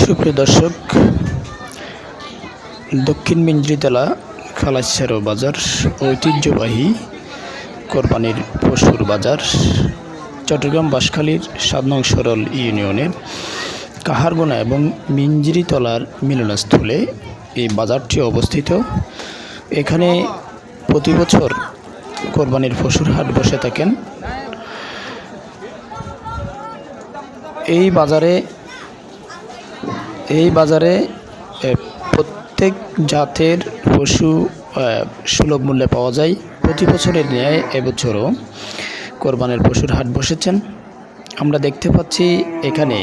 সুপ্রিয় দর্শক, দক্ষিণ মিঞ্জরিতলা খালাসেরো বাজার, ঐতিহ্যবাহী কোরবানির পশুর বাজার, চট্টগ্রাম বাঁশখালীর সাত সরল ইউনিয়নের কাহারগোনা এবং মিঞ্জরিতলার মিলনস্থলে এই বাজারটি অবস্থিত। এখানে প্রতি বছর কোরবানির পশুর হাট বসে থাকেন। এই বাজারে এই বাজারে প্রত্যেক জাতের পশু সুলভ মূল্যে পাওয়া যায়। প্রতি বছরের ন্যায় এবছরও কোরবানের পশুর হাট বসেছেন। আমরা দেখতে পাচ্ছি এখানে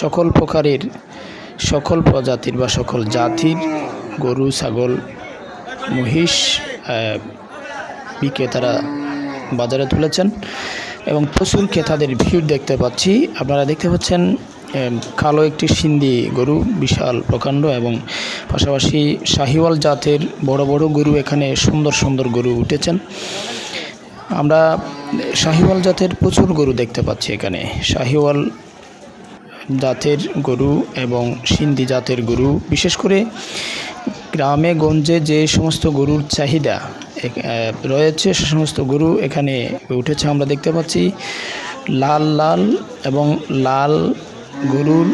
সকল প্রকারের সকল প্রজাতির বা সকল জাতির গরু, ছাগল, মহিষ বিক্রেতারা বাজারে তুলেছেন। এবং প্রচুর ক্রেতাদের ভিড় দেখতে পাচ্ছি। আপনারা দেখতে পাচ্ছেন কালো একটি সিন্ধি গরু, বিশাল প্রকাণ্ড এবং পাশাপাশি শাহিওয়াল জাতের বড় বড় গরু এখানে সুন্দর সুন্দর গরু উঠেছেন। আমরা শাহিওয়াল জাতের প্রচুর গরু দেখতে পাচ্ছি এখানে। শাহিওয়াল জাতের গরু এবং সিন্ধি জাতের গরু, বিশেষ করে গ্রামে, গঞ্জে যে সমস্ত গরুর চাহিদা রয়েছে, সে সমস্ত গরু এখানে উঠেছে। আমরা দেখতে পাচ্ছি লাল লাল এবং লাল গরুর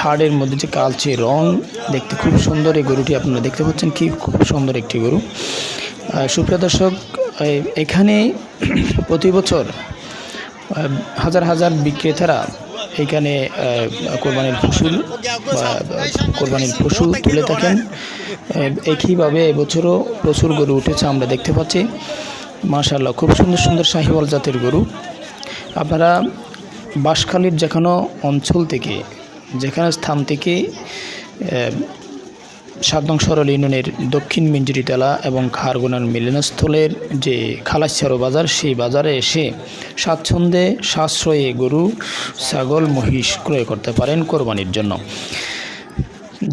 ঘাড়ের মধ্যে যে কালচে রং, দেখতে খুব সুন্দর এই গরুটি আপনারা দেখতে পাচ্ছেন কি, খুব সুন্দর একটি গরু। সুপ্রিয় দর্শক এখানে প্রতি বছর হাজার হাজার বিক্রেতারা এখানে কোরবানির ফসল কোরবানির পশু তুলে থাকেন। একইভাবে এবছরও প্রচুর গরু উঠেছে আমরা দেখতে পাচ্ছি। মাশাল্লাহ খুব সুন্দর সুন্দর শাহিওয়াল জাতের গরু। আপনারা বাঁশখালীর যেখানো অঞ্চল থেকে, যেখানে স্থান থেকে সাত সরল ইউনিয়নের দক্ষিণ মিঞ্জুরিতলা এবং খারগোনার মিলনস্থলের যে খালাসছাড়ো বাজার, সেই বাজারে এসে স্বাচ্ছন্দ্যে সাশ্রয়ে গরু, ছাগল, মহিষ ক্রয় করতে পারেন কোরবানির জন্য।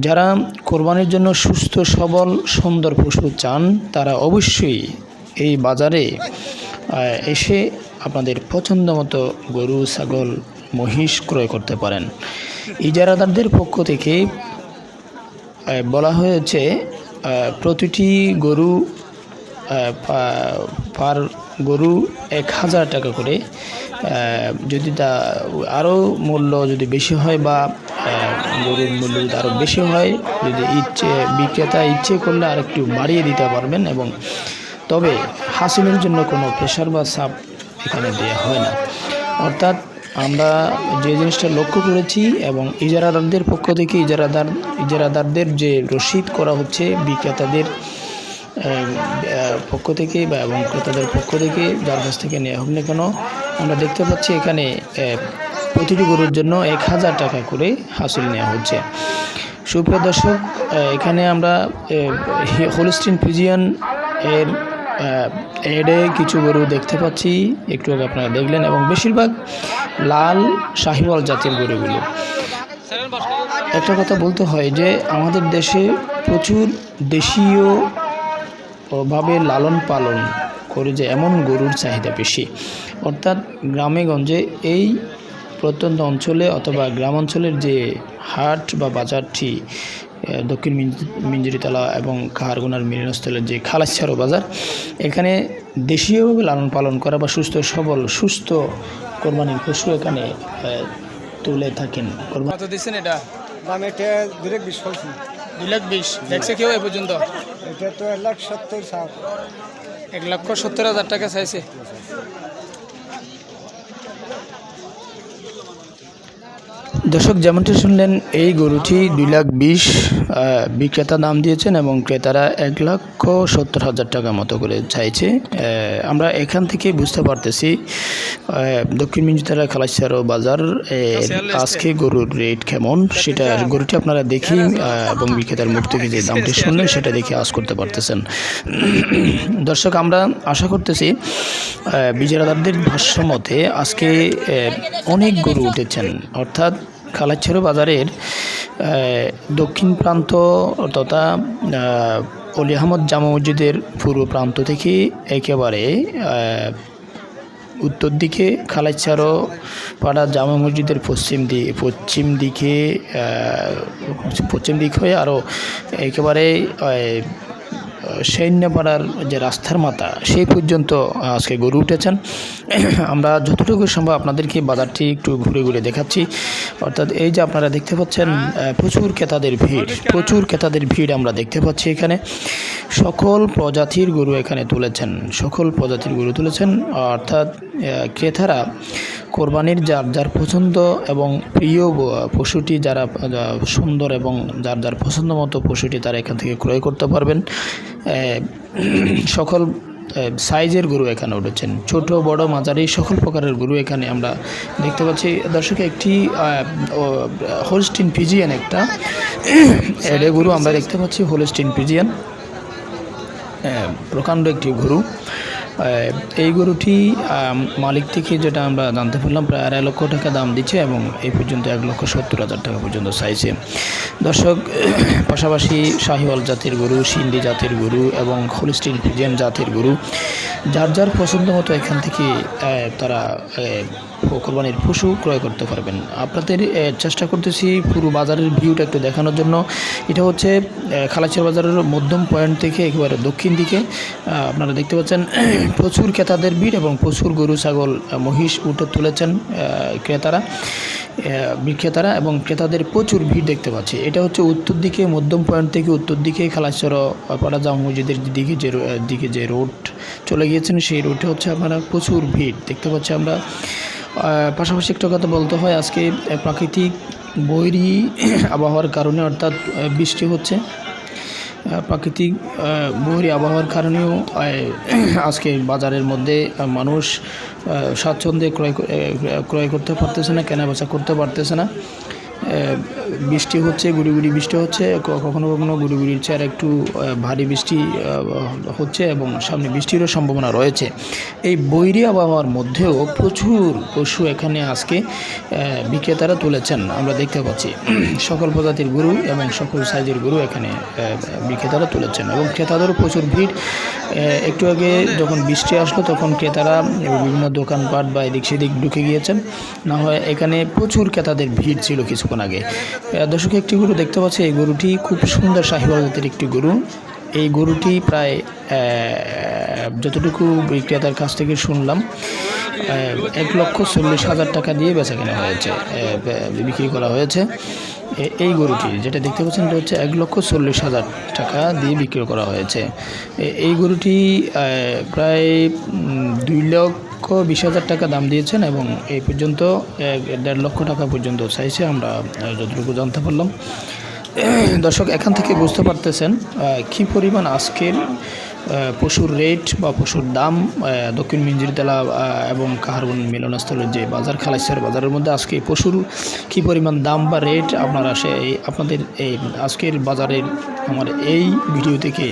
যারা কোরবানির জন্য সুস্থ, সবল, সুন্দর পশু চান, তারা অবশ্যই এই বাজারে এসে আপনাদের পছন্দ মতো গরু, ছাগল, মহিষ ক্রয় করতে পারেন। ইজারাদারদের পক্ষ থেকে বলা হয়েছে প্রতিটি গরু পার গরু এক হাজার টাকা করে যদি তা আরও মূল্য যদি বেশি হয় বা গরুর মূল্য যদি আরও বেশি হয়, যদি ইচ্ছে, বিক্রেতা ইচ্ছে করলে আর একটু বাড়িয়ে দিতে পারবেন এবং তবে হাসিলের জন্য কোনো প্রেশার বা চাপ এখানে দেওয়া হয় না। অর্থাৎ আমরা যে জিনিসটা লক্ষ্য করেছি এবং ইজারাদারদের পক্ষ থেকে ইজারাদার, ইজারাদারদের যে রসিদ করা হচ্ছে, বিক্রেতাদের পক্ষ থেকে বা এবং ক্রেতাদের পক্ষ থেকে, যার কাছ থেকে নেওয়া হোক না কেন, আমরা দেখতে পাচ্ছি এখানে প্রতিটি গরুর জন্য এক হাজার টাকা করে হাসিল নেওয়া হচ্ছে। সুপ্রিয় দর্শক এখানে আমরা হোলিস্টিন ফিজিয়ান এর এডে কিছু গরু দেখতে পাচ্ছি। একটু আগে আপনারা দেখলেন এবং বেশিরভাগ লাল শাহিওয়াল জাতের গরুগুলো। একটা কথা বলতে হয় যে, আমাদের দেশে প্রচুর দেশীয় ভাবে লালন পালন করে যে এমন গরুর চাহিদা বেশি। অর্থাৎ গ্রামে গঞ্জে এই প্রত্যন্ত অঞ্চলে অথবা গ্রাম অঞ্চলের যে হাট বা বাজারটি দক্ষিণ মিঞ্জুরিতলা এবং কাহারগোনার মিলনস্থলের যে খালাসছাড়ো বাজার এখানে দেশীয়ভাবে লালন পালন করা বা সুস্থ সবল সুস্থ কোরবানির পশু এখানে তুলে থাকেন। কত দিচ্ছেন এটা? দাম এটা ডিরেক্ট বিশ ফলছি দুই লাখ বিশ। দেখছে কেউ এ পর্যন্ত? এটা তো এক লাখ সত্তর সাত এক লক্ষ সত্তর হাজার টাকা চাইছে। দর্শক, যেমনটি শুনলেন, এই গরুটি দুই লাখ বিশ বিক্রেতা দাম দিয়েছেন এবং ক্রেতারা এক লক্ষ সত্তর হাজার টাকা মতো করে চাইছে। আমরা এখান থেকে বুঝতে পারতেছি দক্ষিণ মিঞ্জুতলা খালাসিয়ারো বাজার আজকে গরুর রেট কেমন সেটা গরুটি আপনারা দেখি এবং বিক্রেতার মুখ থেকে যে দামটি শুনলেন, সেটা দেখে আজ করতে পারতেছেন। দর্শক, আমরা আশা করতেছি বিজয়দারদের ভাষ্য মতে আজকে অনেক গরু উঠেছেন, অর্থাৎ খালাচ্ছেরো বাজারের দক্ষিণ প্রান্ত তথা অলি আহমদ জামা মসজিদের পূর্ব প্রান্ত থেকে একেবারে উত্তর দিকে খালাইচারো পাড়া জামা মসজিদের পশ্চিম দিকে পশ্চিম দিকে পশ্চিম দিক হয়ে আরও একেবারে সৈন্যপাড়ার যে রাস্তার মাথা, সেই পর্যন্ত আজকে গরু উঠেছেন। আমরা যতটুকু সম্ভব আপনাদেরকে বাজারটি একটু ঘুরে ঘুরে দেখাচ্ছি। অর্থাৎ এই যে আপনারা দেখতে পাচ্ছেন প্রচুর ক্রেতাদের ভিড়, প্রচুর ক্রেতাদের ভিড় আমরা দেখতে পাচ্ছি এখানে। সকল প্রজাতির গরু এখানে তুলেছেন, সকল প্রজাতির গরু তুলেছেন। অর্থাৎ ক্রেতারা কোরবানির যার যার পছন্দ এবং প্রিয় পশুটি যারা সুন্দর এবং যার যার পছন্দ মতো পশুটি তারা এখান থেকে ক্রয় করতে পারবেন। সকল সাইজের গরু এখানে উঠেছেন। ছোট, বড়, মাঝারি, সকল প্রকারের গরু এখানে আমরা দেখতে পাচ্ছি। দর্শক, একটি হোলস্টিন পিজিয়ান একটা, এডে গরু আমরা দেখতে পাচ্ছি হোলস্টিন পিজিয়ান প্রকাণ্ড একটি গরু। এই গরুটি মালিক থেকে যেটা আমরা জানতে পারলাম, প্রায় আড়াই লক্ষ টাকা দাম দিচ্ছে এবং এই পর্যন্ত এক লক্ষ সত্তর হাজার টাকা পর্যন্ত চাইছে। দর্শক, পাশাপাশি শাহিওয়াল জাতির গরু, সিন্ধি জাতির গরু এবং হোলিস্টিন ফিজিয়ান জাতির গরু, যার যার পছন্দ মতো এখান থেকে তারা আহ, কোরবানির পশু ক্রয় করতে পারবেন। আপনাদের চেষ্টা করতেছি পুরো বাজারের ভিউটা একটু দেখানোর জন্য। এটা হচ্ছে আহ, খালাচিয়া বাজারের মধ্যম পয়েন্ট থেকে একেবারে দক্ষিণ দিকে। আপনারা দেখতে পাচ্ছেন প্রচুর ক্রেতাদের ভিড় এবং প্রচুর গরু ছাগল মহিষ উঠে তুলেছেন ক্রেতারা বিক্রেতারা এবং ক্রেতাদের প্রচুর ভিড় দেখতে পাচ্ছি। এটা হচ্ছে উত্তর দিকে মধ্যম পয়েন্ট থেকে উত্তর দিকে খালাচর পাড়া জামা মসজিদের দিকে যে দিকে যে রোড চলে গিয়েছেন সেই রোডে হচ্ছে আপনারা প্রচুর ভিড় দেখতে পাচ্ছি আমরা। পাশাপাশি একটা কথা বলতে হয়, আজকে প্রাকৃতিক বৈরী আবহাওয়ার কারণে, অর্থাৎ বৃষ্টি হচ্ছে। প্রাকৃতিক বৈরী আবহাওয়ার কারণেও আজকে বাজারের মধ্যে মানুষ স্বাচ্ছন্দ্যে ক্রয় ক্রয় করতে পারতেছে না, কেনাবেচা করতে পারতেছে না। বৃষ্টি হচ্ছে গুড়ি গুড়ি বৃষ্টি হচ্ছে কখনো কখনো গুড়ি গুড়ির চেয়ে আর একটু ভারী বৃষ্টি হচ্ছে এবং সামনে বৃষ্টিরও সম্ভাবনা রয়েছে। এই বৈরী আবহাওয়ার মধ্যেও প্রচুর পশু এখানে আজকে বিক্রেতারা তুলেছেন। আমরা দেখতে পাচ্ছি, সকল প্রজাতির গরু এবং সকল সাইজের গরু এখানে বিক্রেতারা তুলেছেন এবং ক্রেতাদেরও প্রচুর ভিড়। একটু আগে যখন বৃষ্টি আসলো, তখন ক্রেতারা বিভিন্ন দোকানপাট বা এদিক সেদিক ঢুকে গিয়েছেন। না হয় এখানে প্রচুর ক্রেতাদের ভিড় ছিল কিছুক্ষণ আগে। আহ, দর্শক একটি গরু দেখতে পাচ্ছি। এই গরুটি খুব সুন্দর শাহিওয়াল জাতের একটি গরু। এই গরুটি প্রায় যতটুকু বিক্রেতার কাছ থেকে শুনলাম এক লক্ষ চল্লিশ হাজার টাকা দিয়ে বেচা কেনা হয়েছে বিক্রি করা হয়েছে। এই গরুটি যেটা দেখতে পাচ্ছেন এটা হচ্ছে এক লক্ষ চল্লিশ হাজার টাকা দিয়ে বিক্রি করা হয়েছে। এই গরুটি প্রায় দুই লক্ষ বিশ হাজার টাকা দাম দিয়েছেন এবং এই পর্যন্ত দেড় লক্ষ টাকা পর্যন্ত চাইছে আমরা যতটুকু জানতে পারলাম। দর্শক, এখান থেকে বুঝতে পারতেছেন কি পরিমাণ আজকের পশুর রেট বা পশুর দাম দক্ষিণ মিঞ্জিরতলা এবং কাহারবন মিলনস্থলের যে বাজার, খালাইসার বাজারের মধ্যে আজকে পশুর কি পরিমাণ দাম বা রেট, আপনারা সেই আপনাদের এই আজকের বাজারের আমার এই ভিডিও থেকে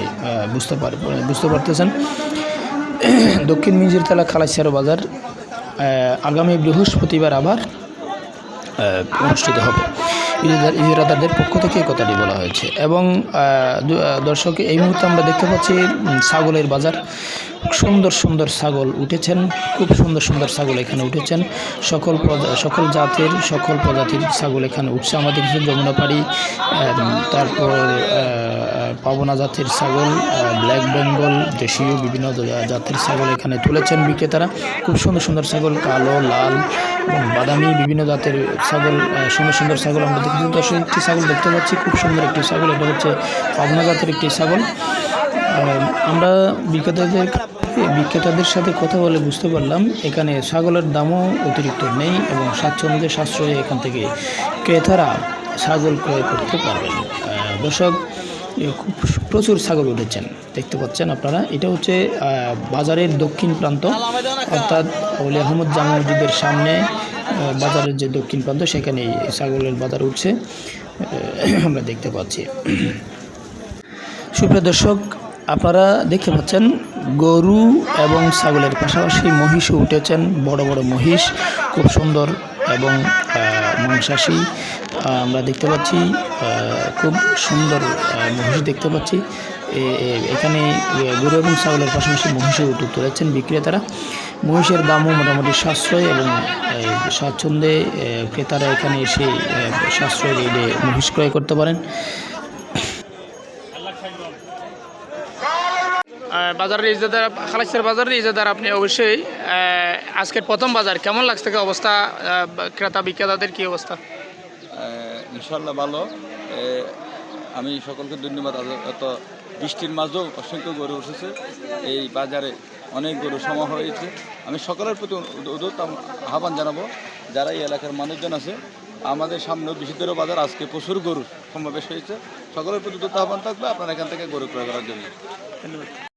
বুঝতে পার, বুঝতে পারতেছেন। দক্ষিণ মিঞ্জিরতলা খালাইসারো বাজার আগামী বৃহস্পতিবার আবার অনুষ্ঠিত হবে। ইজারাদারদের পক্ষ থেকে এই কথাটি বলা হয়েছে। এবং দর্শক, এই মুহূর্তে আমরা দেখতে পাচ্ছি ছাগলের বাজার। সুন্দর সুন্দর ছাগল উঠেছেন, খুব সুন্দর সুন্দর ছাগল এখানে উঠেছেন। সকল সকল জাতের, সকল প্রজাতির ছাগল এখানে উঠছে। আমাদের কিছু যমুনাপাড়ি তারপর পাবনা জাতের ছাগল ব্ল্যাক বেঙ্গল, দেশীয় বিভিন্ন জাতের ছাগল এখানে তুলেছেন বিক্রেতারা। খুব সুন্দর সুন্দর ছাগল, কালো, লাল এবং বাদামি বিভিন্ন জাতের ছাগল সুন্দর সুন্দর ছাগল আমরা দেখতে দর্শক, একটি ছাগল দেখতে পাচ্ছি, খুব সুন্দর একটি ছাগল। এটা হচ্ছে পাবনা জাতের একটি ছাগল। আমরা বিক্রেতাদের বিক্রেতাদের সাথে কথা বলে বুঝতে পারলাম, এখানে ছাগলের দামও অতিরিক্ত নেই এবং স্বাচ্ছন্দ্যে সাশ্রয়ে এখান থেকে ক্রেতারা ছাগল ক্রয় করতে পারবেন। দর্শক খুব প্রচুর ছাগল উঠেছেন, দেখতে পাচ্ছেন আপনারা। এটা হচ্ছে বাজারের দক্ষিণ প্রান্ত, অর্থাৎ অলি আহমদ জামা মসজিদের সামনে বাজারের যে দক্ষিণ প্রান্ত সেখানে এই ছাগলের বাজার উঠছে। আমরা দেখতে পাচ্ছি। সুপ্রিয় দর্শক আপনারা দেখতে পাচ্ছেন গরু এবং ছাগলের পাশাপাশি মহিষও উঠেছেন, বড় বড় মহিষ, খুব সুন্দর এবং মাংসাশী। আমরা দেখতে পাচ্ছি খুব সুন্দর মহিষ দেখতে পাচ্ছি। এখানে গরু এবং ছাগলের পাশাপাশি মহিষও উঠে তুলেছেন বিক্রেতারা। মহিষের দামও মোটামুটি সাশ্রয় এবং স্বাচ্ছন্দ্যে ক্রেতারা এখানে এসে সাশ্রয় রেটে মহিষ ক্রয় করতে পারেন। বাজারের ইজাদার খালাসের বাজারের ইজাদার আপনি অবশ্যই আজকের প্রথম বাজার কেমন লাগছে কি অবস্থা ক্রেতা বিক্রেতাদের কি অবস্থা? ইনশাল্লাহ ভালো। আমি সকলকে ধন্যবাদ। এত বৃষ্টির মাঝেও অসংখ্য গরু উঠেছে। এই বাজারে অনেক গরু সমা হয়েছে। আমি সকলের প্রতি আহ্বান জানাব যারা এই এলাকার মানুষজন আছে আমাদের সামনে বিশুদ্ধের বাজার আজকে প্রচুর গরু সমাবেশ হয়েছে। সকলের প্রতি আহ্বান থাকবে আপনারা এখান থেকে গরু ক্রয় করার জন্য।